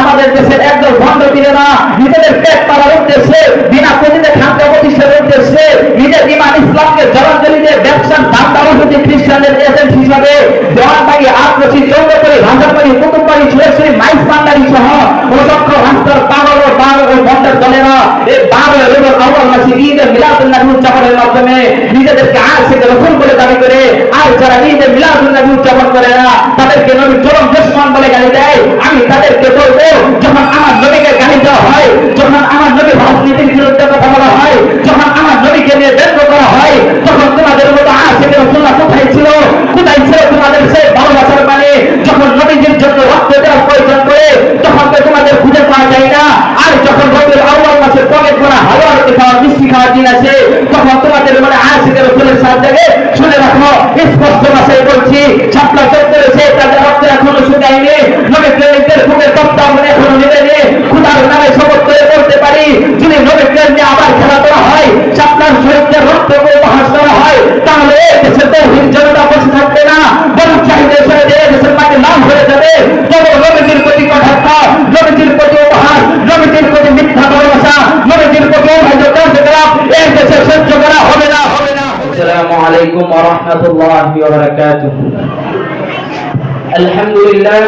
আমাদের দেশের একদল ভণ্ড না নিজেদের পেট পালার উদ্দেশ্যে, বিনা পুঁজিতে খাদ্য প্রতিষ্ঠানের উদ্দেশ্যে নিজের ইমান ইসলামকে জলাঞ্জলি দিয়ে ব্যবসার দান্দাবাসী খ্রিস্টানদের এজেন্ট হিসাবে সুরেশ্বরী, মাইস পান্ডারি সহ অসংখ্য রাস্তার পাগল ও ও এই এবং মাসে মিলাদুল্লাহ উদযাপনের মাধ্যমে নিজেদেরকে আর সেটা রসুল বলে দাবি করে, আর যারা ঈদের মিলাদুল্লাহ উদযাপন করে না, তাদেরকে নবী তাদেরকে বলব যখন আমার নবীকে গালি দেওয়া হয়, যখন আমার নবী রাজনীতির বিরুদ্ধে কথা বলা হয়, যখন আমার নবীকে নিয়ে ব্যঙ্গ করা হয়, তখন তোমাদের মতো সেটা রসুল্লাহ কোথায় ছিল? কোথায় ছিল তোমাদের সেই ভালোবাসার মানে যখন নবীজির জন্য রক্ত দেওয়ার প্রয়োজন করে তখন তো তোমাদের খুঁজে পাওয়া যায় না। আর যখন রবির আউয়াল মাসে পকেট করা হাওয়া রুটি খাওয়া মিষ্টি খাওয়ার দিন আছে তখন তোমাদের মনে আশিকের রসুলের সাহায্যে শুনে রাখো, স্পষ্ট عليكم ورحمة الله وبركاته. الحمد لله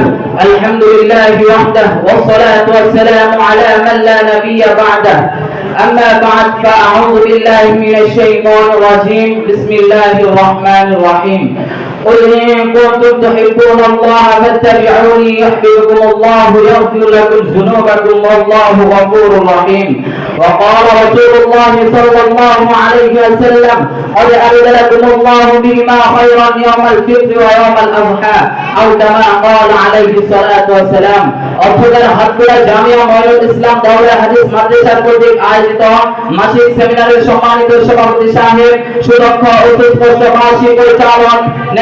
الحمد لله وحده والصلاة والسلام على من لا نبي بعده. أما بعد فأعوذ بالله من الشيطان الرجيم. بسم الله الرحمن الرحيم. قل إن كنتم تحبون الله فاتبعوني يحببكم الله يغفر لكم ذنوبكم والله غفور رحيم وقال رسول الله صلى الله عليه وسلم قد أبدلكم الله بما خيرا يوم الفطر ويوم الأضحى أو كما قال عليه الصلاة والسلام অর্থদের হাতগুলা জামিয়া ময়নুল ইসলাম দাওরা হাদিস মাদ্রাসার কর্তৃক আয়োজিত মাসিক সেমিনারের সম্মানিত সভাপতি সাহেব সুদক্ষ ও সুস্পষ্ট মাসিক পরিচালক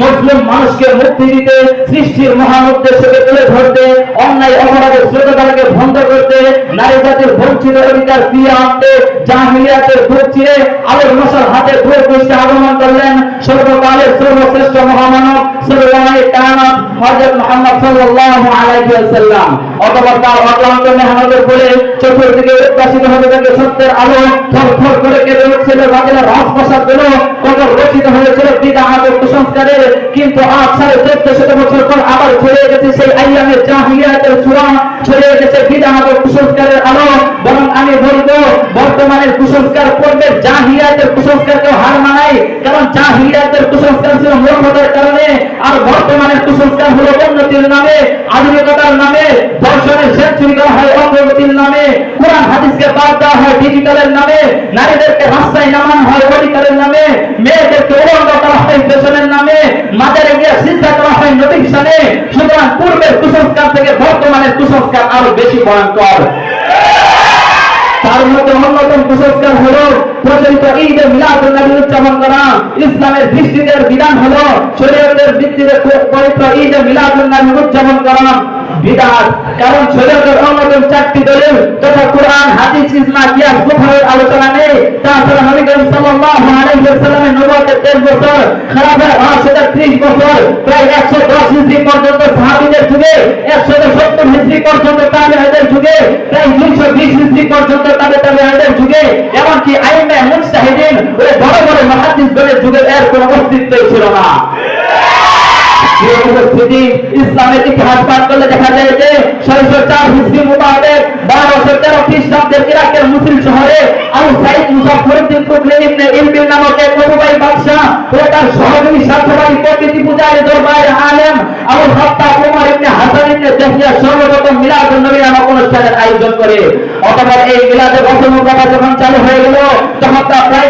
মুসলিম মানুষকে মুক্তি দিতে সৃষ্টির মহান উদ্দেশ্যকে তুলে ধরতে অন্যায় অপরাধের স্রোতধারাকে বন্ধ করতে নারী জাতির বঞ্চিত অধিকার ফিরে আনতে জাহিলিয়াতের দুধ চিরে আলোর মশাল হাতে ধুয়ে পৃষ্ঠে আগমন করলেন সর্বকালের সর্বশ্রেষ্ঠ মহামানব সর্বমানের কায়নাত হজরত মোহাম্মদ সাল্লাল্লাহু আলাইহি ওয়াসাল্লাম। অথবা তার অক্লান্ত মেহনতের ফলে চতুর্দিকে উদ্ভাসিত হতে থাকে সত্যের আলো থর থর করে কেঁপে উঠছিল বাতিলের রাজপ্রাসাদ পেল কত রচিত হয়েছিল, বিদাহাত ও কুসংস্কারের। কিন্তু আজ সাড়ে চোদ্দ শত বছর পর আবার ছড়িয়ে গেছে সেই আইয়ামের জাহিলিয়াতের চূড়া ছড়িয়ে গেছে বিদাহাত ও কুসংস্কারের আলো। বরং আমি বলব, বর্তমানের কুসংস্কার পূর্বের জাহিলিয়াতের কুসংস্কারকে হার মানায়। কারণ জাহিলিয়াতের কুসংস্কার ছিল মূর্খতার কারণে। আর বর্তমানের কুসংস্কার হলো উন্নতির নামে, আধুনিকতার নামে সেঞ্চুরি করা হয় অগ্রগতির নামে, কোরআন হাদিসকে বাদ দেওয়া হয় ডিজিটালের নামে, নারীদেরকে রাস্তায় নামানো হয় অধিকারের নামে, মেয়েদেরকে করা হয় ফ্যাশনের নামে চিন্তা করা হয় সুতরাং পূর্বের কুসংস্কার থেকে কুসংস্কার আরও বেশি ভয়ঙ্কর। তার মধ্যে অন্যতম কুসংস্কার হলো প্রচলিত নবী উদযাপন করা। ইসলামের দৃষ্টিতে বিধান হলো শরীয়তের ভিত্তিতে পবিত্র ঈদে মিলাদুল নবী উদযাপন করা। বিদাত। কারণ শরীয়তের অন্যতম চারটি দলিল তথা কোরআন, হাদিস, ইজমা, কিয়াস, বুখারীর আলোচনা নেই। তাছাড়া নবী করিম সাল্লাল্লাহু আলাইহি ওয়াসাল্লামের নবুয়তের 13 বছর খেলাফতের রাশিদের 30 বছর, প্রায় 110 হিজরি পর্যন্ত সাহাবীদের যুগে 170 হিজরি পর্যন্ত তাবেঈদের যুগে, প্রায় 220 হিজরি পর্যন্ত তাবে তাবেঈদের যুগে, এমনকি আইমে মুজতাহিদিন ওই বড় বড় মুহাদ্দিসগণের যুগে এর কোনো অস্তিত্বই ছিল না। প্রিয় উপস্থিতি ইসলামের ইতিহাস পাঠ করলে দেখা যায় যে ছয়শো চার মোতাবেক বারোশো তেরো খ্রিস্টাব্দের ইরাকের মুসলিম শহরে সাইদ ইলবিল নামক এক মধুবাই বাদশা ও তার সহযোগী স্বার্থবাদী প্রকৃতি পূজারী আলেম কুমার হাসান সর্বপ্রথম মিলাদুন নবী নামক অনুষ্ঠানের আয়োজন করে। অতঃপর এই মিলাদে বছর মুবারক যখন চালু হয়ে গেল, তখন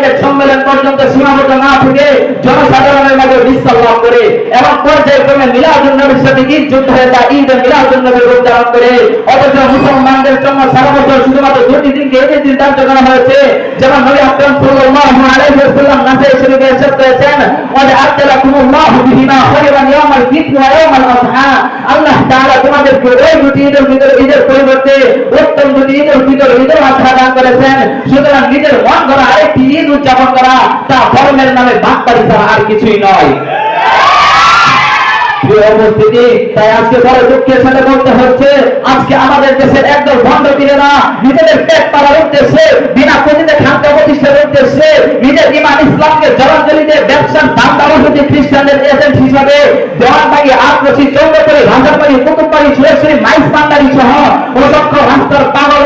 প্রাইভেট সম্মেলন পর্যন্ত সীমাবদ্ধ না থেকে জনসাধারণের মাঝে বিস্তার লাভ করে এবং পর্যায়ক্রমে মিলাদুন নবীর সাথে ঈদ যুদ্ধ হয়ে তা ঈদ মিলাদুন নবীর রূপ ধারণ করে অথচ মুসলমানদের জন্য সারা বছর শুধুমাত্র দুটি দিনকে দিন ধার্য করা হয়েছে। যেমন নবী আকরাম সাল্লাল্লাহু আলাইহি ওয়াসাল্লাম নাসাই শরীফে ইরশাদ করেছেন ওয়া আতালাকুমুল্লাহু বিহিমা খায়রান ইয়াউমাল ফিত্র ওয়া ইয়াউমাল আযহা। আল্লাহ তাআলা তোমাদেরকে ওই দুটি ঈদের ভিতরে ঈদের পরিবর্তে উত্তম দুটি ঈদের ভিতরে ঈদের আযহা করেছেন। সুতরাং নিজের মন করা আরেকটি ঈদ উদযাপন করা, তা ধর্মের নামে বাটপারি ছাড়া আর কিছুই নয়। উপস্থিতি, তাই আজকে সুরেশ্বরী মাইস পান্ডারি সহ অসংখ্য রাস্তার পাগল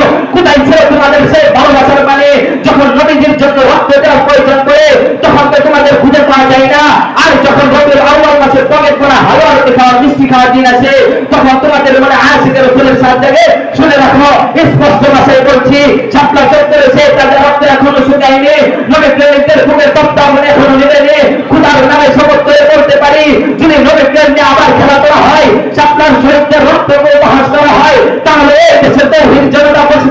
দিন আছে, তখন তোমাদের মনে রসুলের জাগে শুনে রাখো, স্পষ্ট ভাষায় বলছি তাদের রক্ত এখনও শুকায়নি বুকের এখনও খুদার নামে করে করতে পারি, যদি নবী প্রেম নিয়ে আবার খেলা করা হয়, ছাপলার শহীদদের রক্তকে উপহাস করা হয়, তাহলে দেশের তৌহিদ জনতা বসে